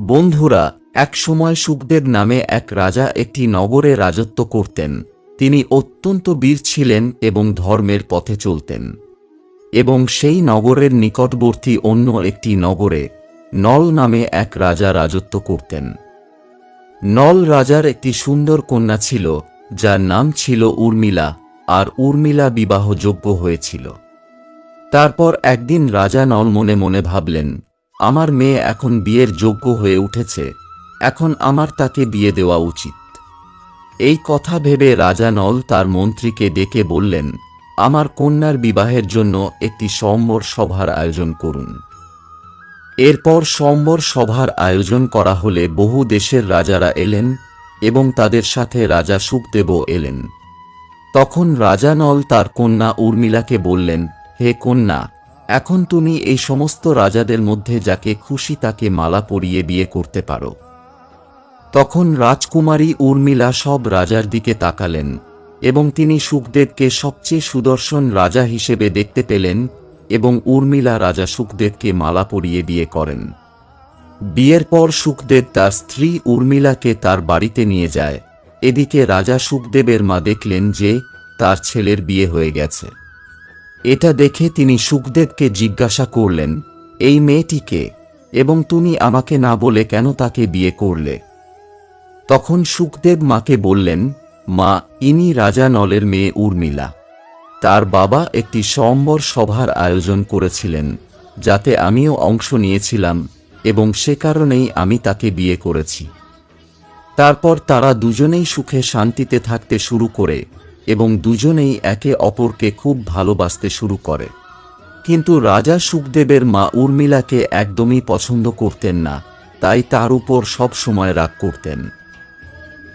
বন্ধুরা, একসময় সুখদেব নামে এক রাজা একটি নগরে রাজত্ব করতেন। তিনি অত্যন্ত বীর ছিলেন এবং ধর্মের পথে চলতেন। এবং সেই নগরের নিকটবর্তী অন্য একটি নগরে নল নামে এক রাজা রাজত্ব করতেন। নল রাজার একটি সুন্দর কন্যা ছিল, যার নাম ছিল উর্মিলা, আর উর্মিলা বিবাহযোগ্য হয়েছিল। তারপর একদিন রাজা নল মনে মনে ভাবলেন আমার মেয়ে এখন বিয়ের যোগ্য হয়ে উঠেছে, এখন আমার তাকে বিয়ে দেওয়া উচিত। এই কথা ভেবে রাজা নল তার মন্ত্রীকে ডেকে বললেন, আমার কন্যার বিবাহের জন্য একটি সম্বর সভার আয়োজন করুন। এরপর সম্বর সভার আয়োজন করা হলে বহু দেশের রাজারা এলেন এবং তাদের সাথে রাজা সুখদেবও এলেন। তখন রাজা নল তার কন্যা উর্মিলাকে বললেন, হে কন্যা এখন তুমি এই সমস্ত রাজাদের মধ্যে যাকে খুশি তাকে মালা পরিয়ে বিয়ে করতে পারো। তখন রাজকুমারী উর্মিলা সব রাজার দিকে তাকালেন এবং তিনি সুখদেবকে সবচেয়ে সুদর্শন রাজা হিসেবে দেখতে পেলেন এবং উর্মিলা রাজা সুখদেবকে মালা পরিয়ে বিয়ে করেন। বিয়ের পর সুখদেব তার স্ত্রী উর্মিলাকে তার বাড়িতে নিয়ে যায়। এদিকে রাজা সুখদেবের মা দেখলেন যে তার ছেলের বিয়ে হয়ে গেছে। এটা দেখে তিনি সুখদেবকে জিজ্ঞাসা করলেন, এই মেয়েটিকে এবং তুমি আমাকে না বলে কেন তাকে বিয়ে করলে? তখন সুখদেব মাকে বললেন, মা, ইনি রাজা নলের মেয়ে উর্মিলা। তার বাবা একটি সম্বর সভার আয়োজন করেছিলেন, যাতে আমিও অংশ নিয়েছিলাম এবং সে কারণেই আমি তাকে বিয়ে করেছি। তারপর তারা দুজনেই সুখে শান্তিতে থাকতে শুরু করে এবং দুজনেই একে অপরকে খুব ভালোবাসতে শুরু করে। কিন্তু রাজা সুখদেবের মা উর্মিলাকে একদমই পছন্দ করতেন না, তাই তার উপর সব সময় রাগ করতেন।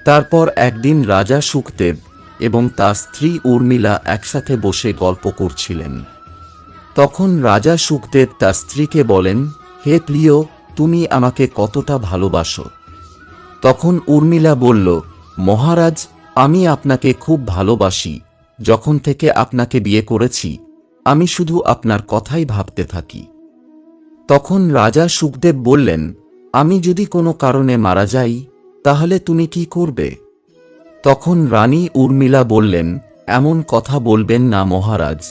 তারপর একদিন রাজা সুখদেব এবং তার স্ত্রী উর্মিলা একসাথে বসে গল্প করছিলেন। তখন রাজা সুখদেব তার স্ত্রীকে বলেন, হে প্রিয়, তুমি আমাকে কতটা ভালোবাসো? তখন উর্মিলা বলল, মহারাজ আমি আপনাকে খুব ভালোবাসি। যখন থেকে আপনাকে বিয়ে করেছি, আমি শুধু আপনার কথাই ভাবতে থাকি। তখন রাজা সুখদেব বললেন, আমি যদি কোনো কারণে মারা যাই, তাহলে তুমি কি করবে? তখন রানী উর্মিলা বললেন, এমন কথা বলবেন না মহারাজ,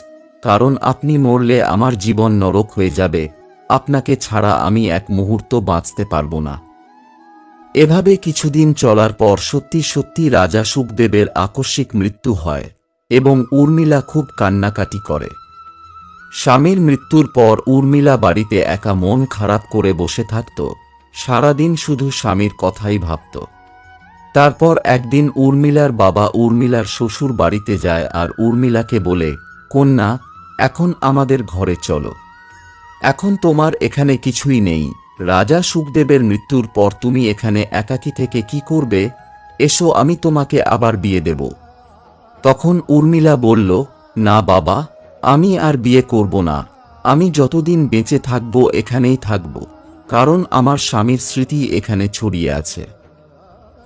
কারণ আপনি মরলে আমার জীবন নরক হয়ে যাবে। আপনাকে ছাড়া আমি এক মুহূর্ত বাঁচতে পারব না। এভাবে কিছুদিন চলার পর সত্যি সত্যি রাজা সুখদেবের আকস্মিক মৃত্যু হয় এবং উর্মিলা খুব কান্নাকাটি করে। স্বামীর মৃত্যুর পর উর্মিলা বাড়িতে একা মন খারাপ করে বসে থাকত, সারাদিন শুধু স্বামীর কথাই ভাবত। তারপর একদিন উর্মিলার বাবা উর্মিলার শ্বশুর বাড়িতে যায় আর উর্মিলাকে বলে, কন্যা, এখন আমাদের ঘরে চলো। এখন তোমার এখানে কিছুই নেই। রাজা সুখদেবের মৃত্যুর পর তুমি এখানে একাকী থেকে কি করবে? এসো আমি তোমাকে আবার বিয়ে দেব। তখন উর্মিলা বলল, না বাবা, আমি আর বিয়ে করব না। আমি যতদিন বেঁচে থাকব এখানেই থাকব, কারণ আমার স্বামীর স্মৃতি এখানে ছড়িয়ে আছে।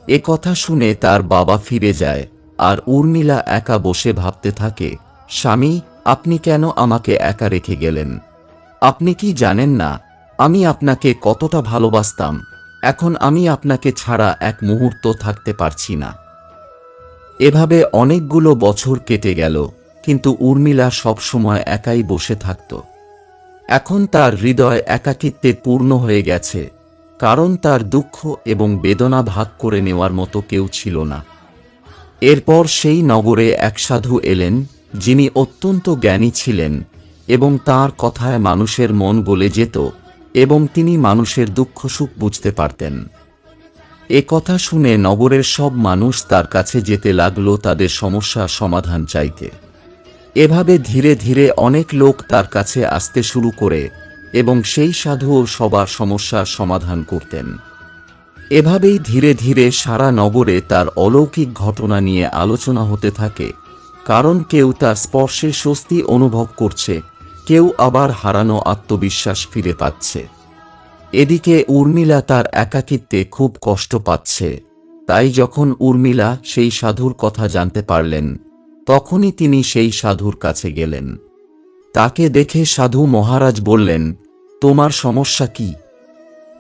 এ কথা শুনে তার বাবা ফিরে যায়, আর উর্মিলা একা বসে ভাবতে থাকে, স্বামী, আপনি কেন আমাকে একা রেখে গেলেন? আপনি কি জানেন না আমি আপনাকে কতটা ভালোবাসতাম, এখন আমি আপনাকে ছাড়া এক মুহূর্ত থাকতে পারছি না। এভাবে অনেকগুলো বছর কেটে গেল, কিন্তু উর্মিলা সবসময় একাই বসে থাকত। এখন তার হৃদয় একাকিত্বে পূর্ণ হয়ে গেছে, কারণ তার দুঃখ এবং বেদনা ভাগ করে নেওয়ার মতো কেউ ছিল না। এরপর সেই নগরে এক সাধু এলেন, যিনি অত্যন্ত জ্ঞানী ছিলেন এবং তার কথায় মানুষের মন গলে যেত এবং তিনি মানুষের দুঃখ সুখ বুঝতে পারতেন। এ কথা শুনে নগরের সব মানুষ তার কাছে যেতে লাগল তাদের সমস্যার সমাধান চাইতে। এভাবে ধীরে ধীরে অনেক লোক তার কাছে আসতে শুরু করে এবং সেই সাধুও সবার সমস্যার সমাধান করতেন। এভাবেই ধীরে ধীরে সারা নগরে তার অলৌকিক ঘটনা নিয়ে আলোচনা হতে থাকে, কারণ কেউ তার স্পর্শে স্বস্তি অনুভব করছে কেউ আবার হারানো আত্মবিশ্বাস ফিরে পাচ্ছে। এদিকে উর্মিলা তার একাকিত্বে খুব কষ্ট পাচ্ছে। তাই যখন উর্মিলা সেই সাধুর কথা জানতে পারলেন, তখনই তিনি সেই সাধুর কাছে গেলেন। তাকে দেখে সাধু মহারাজ বললেন, তোমার সমস্যা কি?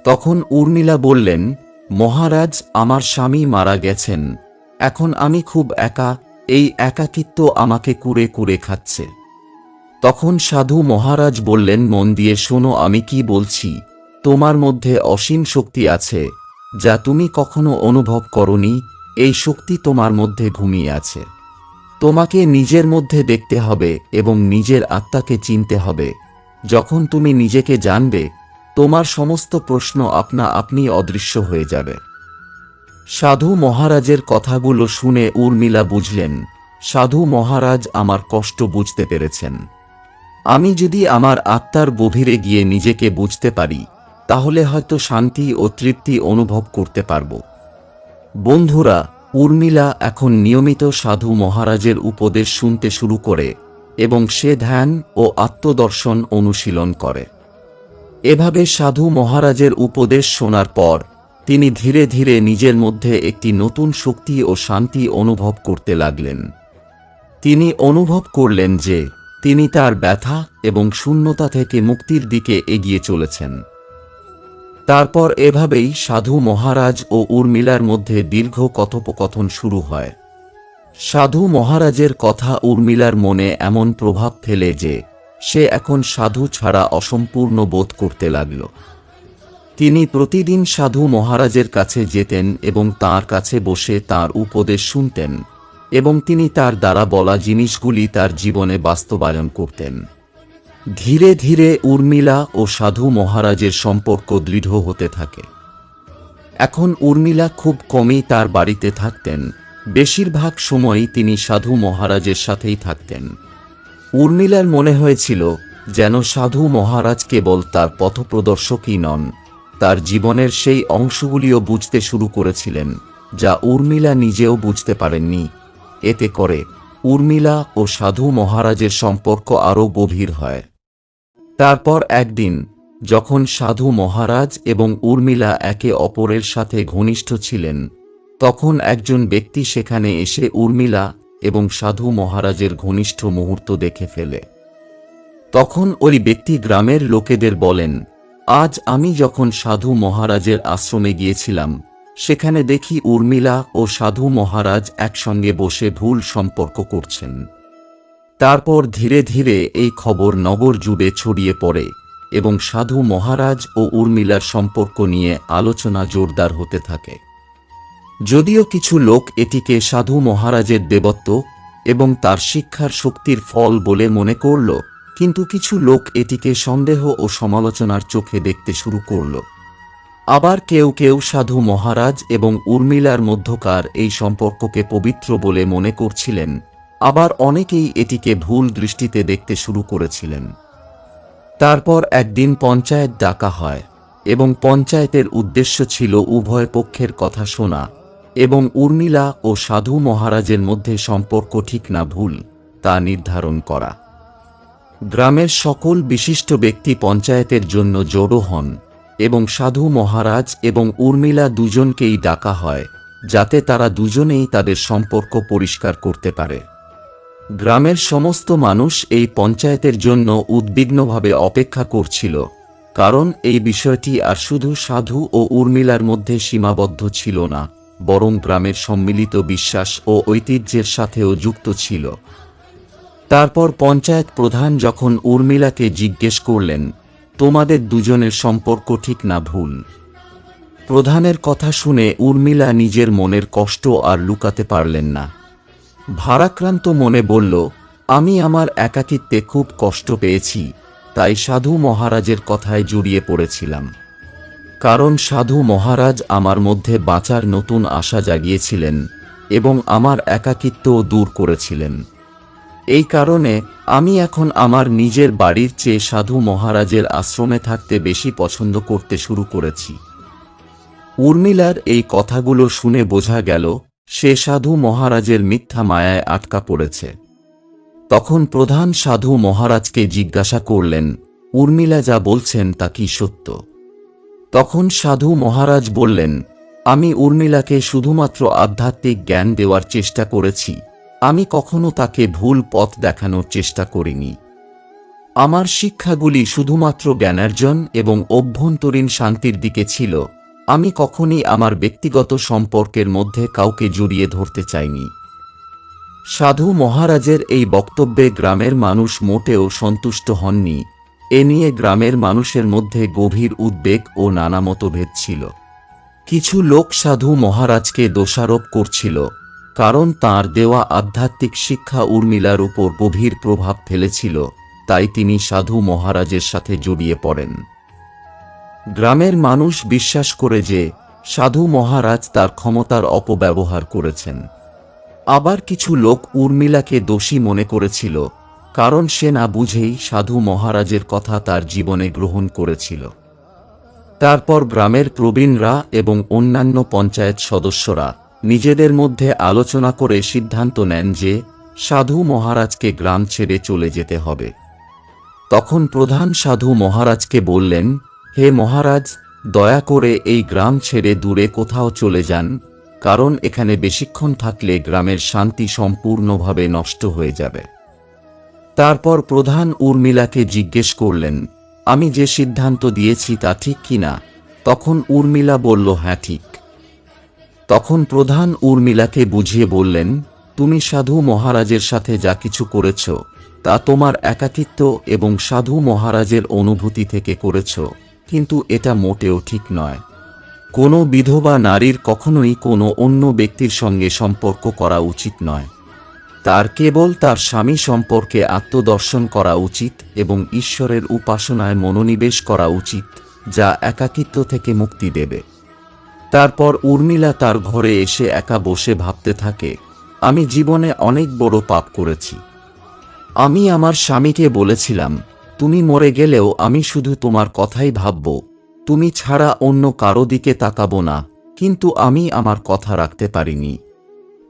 তখন উর্মিলা বললেন, মহারাজ, আমার স্বামী মারা গেছেন। এখন আমি খুব একা, এই একাকিত্ব আমাকে কুরে কুরে খাচ্ছে। তখন সাধু মহারাজ বললেন, মন দিয়ে শোনো, আমি কি বলছি? তোমার মধ্যে অসীম শক্তি আছে, যা তুমি কখনো অনুভব করনি, এই শক্তি তোমার মধ্যে ঘুমিয়ে আছে। তোমাকে নিজের মধ্যে দেখতে হবে এবং নিজের আত্মাকে চিনতে হবে। যখন তুমি নিজেকে জানবে, তোমার সমস্ত প্রশ্ন আপনা আপনি অদৃশ্য হয়ে যাবে। সাধু মহারাজের কথাগুলো শুনে উর্মিলা বুঝলেন, সাধু মহারাজ আমার কষ্ট বুঝতে পেরেছেন। আমি যদি আমার আত্মার গভীরে গিয়ে নিজেকে বুঝতে পারি, তাহলে হয়তো শান্তি ও তৃপ্তি অনুভব করতে পারব। বন্ধুরা, উর্মিলা এখন নিয়মিত সাধু মহারাজের উপদেশ শুনতে শুরু করে এবং সে ধ্যান ও আত্মদর্শন অনুশীলন করে। এভাবে সাধু মহারাজের উপদেশ শোনার পর, তিনি ধীরে ধীরে নিজের মধ্যে একটি নতুন শক্তি ও শান্তি অনুভব করতে লাগলেন। তিনি অনুভব করলেন যে তিনি তার ব্যথা এবং শূন্যতা থেকে মুক্তির দিকে এগিয়ে চলেছেন। তারপর এভাবেই সাধু মহারাজ ও উর্মিলার মধ্যে দীর্ঘ কথোপকথন শুরু হয়। সাধু মহারাজের কথা উর্মিলার মনে এমন প্রভাব ফেলে যে সে এখন সাধু ছাড়া অসম্পূর্ণ বোধ করতে লাগল। তিনি প্রতিদিন সাধু মহারাজের কাছে যেতেন এবং তার কাছে বসে তার উপদেশ শুনতেন। এবং তিনি তার দ্বারা বলা জিনিসগুলি তার জীবনে বাস্তবায়ন করতেন। ধীরে ধীরে উর্মিলা ও সাধু মহারাজের সম্পর্ক দৃঢ় হতে থাকে। এখন উর্মিলা খুব কমই তার বাড়িতে থাকতেন। বেশিরভাগ সময়ই তিনি সাধু মহারাজের সাথেই থাকতেন। উর্মিলার মনে হয়েছিল যেন সাধু মহারাজ কেবল তার পথপ্রদর্শকই নন, তার জীবনের সেই অংশগুলিও বুঝতে শুরু করেছিলেন, যা উর্মিলা নিজেও বুঝতে পারেননি। এতে করে উর্মিলা ও সাধু মহারাজের সম্পর্ক আরও গভীর হয়। তারপর একদিন, যখন সাধু মহারাজ এবং উর্মিলা একে অপরের সাথে ঘনিষ্ঠ ছিলেন, তখন একজন ব্যক্তি সেখানে এসে উর্মিলা এবং সাধু মহারাজের ঘনিষ্ঠ মুহূর্ত দেখে ফেলে। তখন ওই ব্যক্তি গ্রামের লোকেদের বলেন, আজ আমি যখন সাধু মহারাজের আশ্রমে গিয়েছিলাম সেখানে দেখি উর্মিলা ও সাধু মহারাজ একসঙ্গে বসে ভুল সম্পর্ক করছেন। তারপর ধীরে ধীরে এই খবর নগর জুড়ে ছড়িয়ে পড়ে এবং সাধু মহারাজ ও উর্মিলার সম্পর্ক নিয়ে আলোচনা জোরদার হতে থাকে। যদিও কিছু লোক এটিকে সাধু মহারাজের দেবত্ব এবং তার শিক্ষার শক্তির ফল বলে মনে করল, কিন্তু কিছু লোক এটিকে সন্দেহ ও সমালোচনার চোখে দেখতে শুরু করল। আবার কেউ কেউ সাধু মহারাজ এবং উর্মিলার মধ্যকার এই সম্পর্ককে পবিত্র বলে মনে করছিলেন। আবার অনেকেই এটিকে ভুল দৃষ্টিতে দেখতে শুরু করেছিলেন। তারপর একদিন পঞ্চায়েত ডাকা হয় এবং পঞ্চায়েতের উদ্দেশ্য ছিল উভয় পক্ষের কথা শোনা এবং উর্মিলা ও সাধু মহারাজের মধ্যে সম্পর্ক ঠিক না ভুল তা নির্ধারণ করা। গ্রামের সকল বিশিষ্ট ব্যক্তি পঞ্চায়েতের জন্য জড়ো হন। এবং সাধু মহারাজ এবং উর্মিলা দুজনকেই ডাকা হয়, যাতে তারা দুজনেই তাদের সম্পর্ক পরিষ্কার করতে পারে। গ্রামের সমস্ত মানুষ এই পঞ্চায়েতের জন্য উদ্বিগ্নভাবে অপেক্ষা করছিল, কারণ এই বিষয়টি আর শুধু সাধু ও উর্মিলার মধ্যে সীমাবদ্ধ ছিল না, বরং গ্রামের সম্মিলিত বিশ্বাস ও ঐতিহ্যের সাথেও যুক্ত ছিল। তারপর পঞ্চায়েত প্রধান যখন উর্মিলাকে জিজ্ঞেস করলেন তোমাদের দুজনের সম্পর্ক ঠিক না ভুল। প্রধানের কথা শুনে উর্মিলা নিজের মনের কষ্ট আর লুকাতে পারলেন না। ভারাক্রান্ত মনে বলল, আমি আমার একাকিত্বে খুব কষ্ট পেয়েছি, তাই সাধু মহারাজের কথায় জড়িয়ে পড়েছিলাম। কারণ সাধু মহারাজ আমার মধ্যে বাঁচার নতুন আশা জাগিয়েছিলেন এবং আমার একাকিত্বও দূর করেছিলেন। এই কারণে আমি এখন আমার নিজের বাড়ির চেয়ে সাধু মহারাজের আশ্রমে থাকতে বেশি পছন্দ করতে শুরু করেছি। উর্মিলার এই কথাগুলো শুনে বোঝা গেল, সে সাধু মহারাজের মিথ্যা মায়ায় আটকা পড়েছে। তখন প্রধান সাধু মহারাজকে জিজ্ঞাসা করলেন, উর্মিলা যা বলছেন তা কি সত্য? তখন সাধু মহারাজ বললেন, আমি উর্মিলাকে শুধুমাত্র আধ্যাত্মিক জ্ঞান দেওয়ার চেষ্টা করেছি আমি কখনো তাকে ভুল পথ দেখানোর চেষ্টা করিনি। আমার শিক্ষাগুলি শুধুমাত্র জ্ঞানার্জন এবং অভ্যন্তরীণ শান্তির দিকে ছিল। আমি কখনই আমার ব্যক্তিগত সম্পর্কের মধ্যে কাউকে জড়িয়ে ধরতে চাইনি। সাধু মহারাজের এই বক্তব্যে গ্রামের মানুষ মোটেও সন্তুষ্ট হননি। এ নিয়ে গ্রামের মানুষের মধ্যে গভীর উদ্বেগ ও নানা মতভেদ ছিল। কিছু লোক সাধু মহারাজকে দোষারোপ করছিল। কারণ তার দেওয়া আধ্যাত্মিক শিক্ষা উর্মিলার উপর গভীর প্রভাব ফেলেছিল, তাই তিনি সাধু মহারাজের সাথে জড়িয়ে পড়েন। গ্রামের মানুষ বিশ্বাস করে যে, সাধু মহারাজ তার ক্ষমতার অপব্যবহার করেছেন। আবার কিছু লোক উর্মিলাকে দোষী মনে করেছিল, কারণ সে না বুঝেই সাধু মহারাজের কথা তার জীবনে গ্রহণ করেছিল। তারপর গ্রামের প্রবীণরা এবং অন্যান্য পঞ্চায়েত সদস্যরা নিজেদের মধ্যে আলোচনা করে সিদ্ধান্ত নেন যে, সাধু মহারাজকে গ্রাম ছেড়ে চলে যেতে হবে। তখন প্রধান সাধু মহারাজকে বললেন, হে মহারাজ, দয়া করে এই গ্রাম ছেড়ে দূরে কোথাও চলে যান, কারণ এখানে বেশিক্ষণ থাকলে গ্রামের শান্তি সম্পূর্ণভাবে নষ্ট হয়ে যাবে। তারপর প্রধান উর্মিলাকে জিজ্ঞেস করলেন, আমি যে সিদ্ধান্ত দিয়েছি তা ঠিক কিনা তখন উর্মিলা বলল হ্যাঁ ঠিক। তখন প্রধান উর্মিলাকে বুঝিয়ে বললেন, তুমি সাধু মহারাজের সাথে যা কিছু করেছ, তা তোমার একাকিত্ব এবং সাধু মহারাজের অনুভূতি থেকে করেছ, কিন্তু এটা মোটেও ঠিক নয়। কোনো বিধবা নারীর কখনোই কোনো অন্য ব্যক্তির সঙ্গে সম্পর্ক করা উচিত নয়। তার কেবল তার স্বামী সম্পর্কে আত্মদর্শন করা উচিত এবং ঈশ্বরের উপাসনায় মনোনিবেশ করা উচিত, যা একাকিত্ব থেকে মুক্তি দেবে। তারপর উর্মিলা তার ঘরে এসে একা বসে ভাবতে থাকে, আমি জীবনে অনেক বড় পাপ করেছি। আমি আমার স্বামীকে বলেছিলাম, তুমি মরে গেলেও আমি শুধু তোমার কথাই ভাবব, তুমি ছাড়া অন্য কারও দিকে তাকাবো না, কিন্তু আমি আমার কথা রাখতে পারিনি।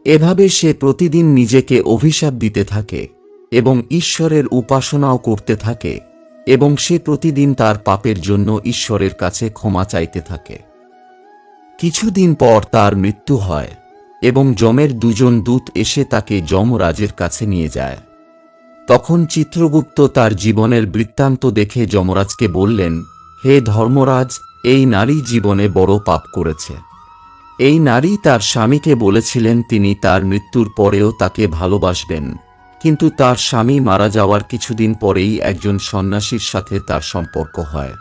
এভাবে সে প্রতিদিন নিজেকে অভিশাপ দিতে থাকে এবং ঈশ্বরের উপাসনাও করতে থাকে এবং সে প্রতিদিন তার পাপের জন্য ঈশ্বরের কাছে ক্ষমা চাইতে থাকে। কিছুদিন পর তার মৃত্যু হয় এবং যমের দুজন দূত এসে তাকে যমরাজের কাছে নিয়ে যায়। তখন চিত্রগুপ্ত তার জীবনের বৃত্তান্ত দেখে যমরাজকে বললেন, হে ধর্মরাজ, এই নারী জীবনে বড় পাপ করেছে। এই নারী তার স্বামীকে বলেছিলেন তিনি তার মৃত্যুর পরেও তাকে ভালোবাসবেন, কিন্তু তার স্বামী মারা যাওয়ার কিছুদিন পরেই একজন সন্ন্যাসীর সাথে তার সম্পর্ক হয়।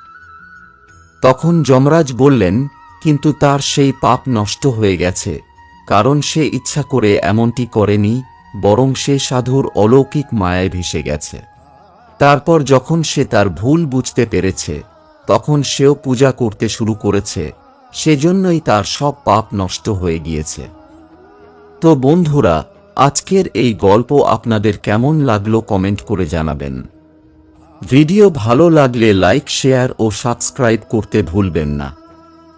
তখন যমরাজ বললেন কিন্তু তার সেই পাপ নষ্ট হয়ে গেছে, কারণ সে ইচ্ছা করে এমনটি করেনি, বরং সে সাধুর অলৌকিক মায়ায় ভেসে গেছে। তারপর যখন সে তার ভুল বুঝতে পেরেছে, তখন সেও পূজা করতে শুরু করেছে, সেজন্যই তার সব পাপ নষ্ট হয়ে গিয়েছে। তো বন্ধুরা, আজকের এই গল্প আপনাদের কেমন লাগল কমেন্ট করে জানাবেন। ভিডিও ভালো লাগলে লাইক, শেয়ার ও সাবস্ক্রাইব করতে ভুলবেন না।